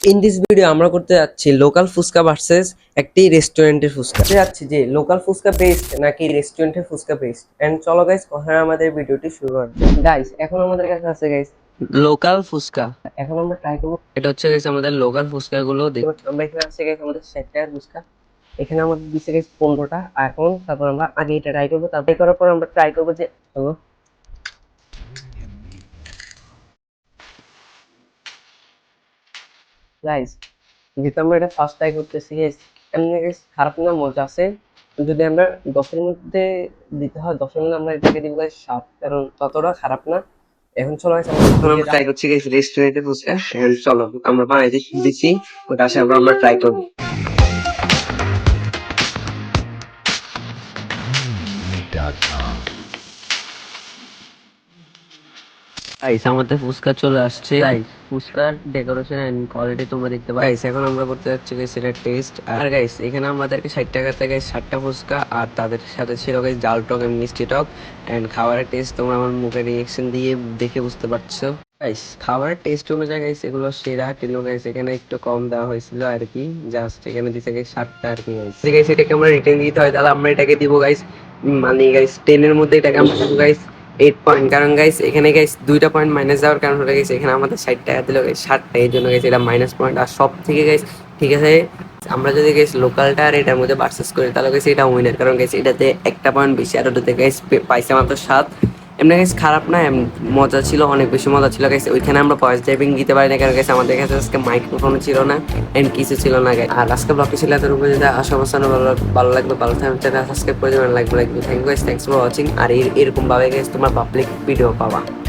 In this video আমরা করতে যাচ্ছি লোকাল ফুচকা ভার্সেস একটি রেস্টুরেন্টের ফুচকা। যাচ্ছি যে লোকাল ফুচকা বেস্ট নাকি রেস্টুরেন্টের ফুচকা বেস্ট এন্ড চলো গাইস কথা আমাদের ভিডিওটি শুরু করা গাইস এখন আমাদের কাছে আছে গাইস লোকাল ফুচকা। এখন আমরা ট্রাই করব। এটা হচ্ছে guys আমাদের লোকাল ফুচকা গুলো আমরা এখানে আছে গাইস আমাদের ষাট টাকার ফুচকা। এখানে আমাদের দিচ্ছে গাইস পনেরোটা। এখন তারপর আমরা আগে এটা ট্রাই করব। তারপর করার পর আমরা ট্রাই করব যে হলো গাইস যেহেতু আমরা এটা ফার্স্ট ট্রাই করতেছি গাইস এমনি গাইস খারাপ না মজা আছে? যদি আমরা দশের মধ্যে দিতে হয় দশের মধ্যে আমরা এটাকে দিব গাইস সাত। কারণ ততটা খারাপ না। এখন চলো guys, আমরা ট্রাই করছি গাইস রেস্টুরেন্টে ফুচকা And চলো আমরা বানাইতে দিচ্ছি ওটা আসে আমরা আমরা ট্রাই করব। গাইস আমাদের ফুচকা চলে আসছে। গাইস ফুচকার ডেকোরেশন এন্ড কোয়ালিটি তোমরা দেখতে পাচ্ছ। গাইস এখন আমরা করতে যাচ্ছি গাইস এটা টেস্ট আর গাইস এখানে আমাদেরকে ষাট টাকাতে গাইস ষাটটা ফুচকা আর তাদের সাথে ছিল গাইস ডাল টক এবং মিষ্টি টক। এন্ড খাবারের টেস্ট তোমরা আমার মুখে রিয়েকশন দিয়ে দেখে বুঝতে পারছ। গাইস খাবারের টেস্ট অনুযায়ী গাইস এগুলো সেরা। কিন্তু গাইস এখানে একটু কম দেওয়া হয়েছিল আর কি। জাস্ট এখানে দিতে গাইস ষাটটা আর কি গাইস এটাকে আমরা রিটার্ন দিতে হয়, তাহলে আমরা এটাকে দিব গাইস মানে গাইস টেনের মধ্যে এটাকে আমরা দিব গাইস এইট পয়েন্ট কারণ গাইস এখানে গাইস দুইটা পয়েন্ট মাইনাস যাওয়ার কারণ হলো গেছে এখানে আমাদের ষাট টাকা দিল গাইস ষাটটা এই জন্য গেছে এটা মাইনাস পয়েন্ট আর সব থেকে গাইস ঠিক আছে, আমরা যদি গেছি লোকালটা আর এটার মধ্যে বার্সেস করি, তাহলে গেছে এটা উইনার কারণ গেছে এটাতে একটা পয়েন্ট বেশি, আর ওটাতে গেছে পাইছে মাত্র সাত। এমনি গাইস খারাপ না মজা ছিল, অনেক বেশি মজা ছিল গাইস ওইখানে আমরা ভয়েস ড্রাইভিং দিতে পারি না কেন গেছে আমাদের কাছে আজকে মাইক্রোফোন ছিল না এন্ড কিছু ছিল না গাইস আর আজকে ব্লগটি ছিল এত উপরে যদি আশা ভালো ভালো লাগবে, ভালো থাকবে সাবস্ক্রাইব করে দেবেন লাগবে লাগবে thank you guys thanks for watching আর এর- এরকম ভাবে গাইস তোমার পাবলিক ভিডিও পাবা।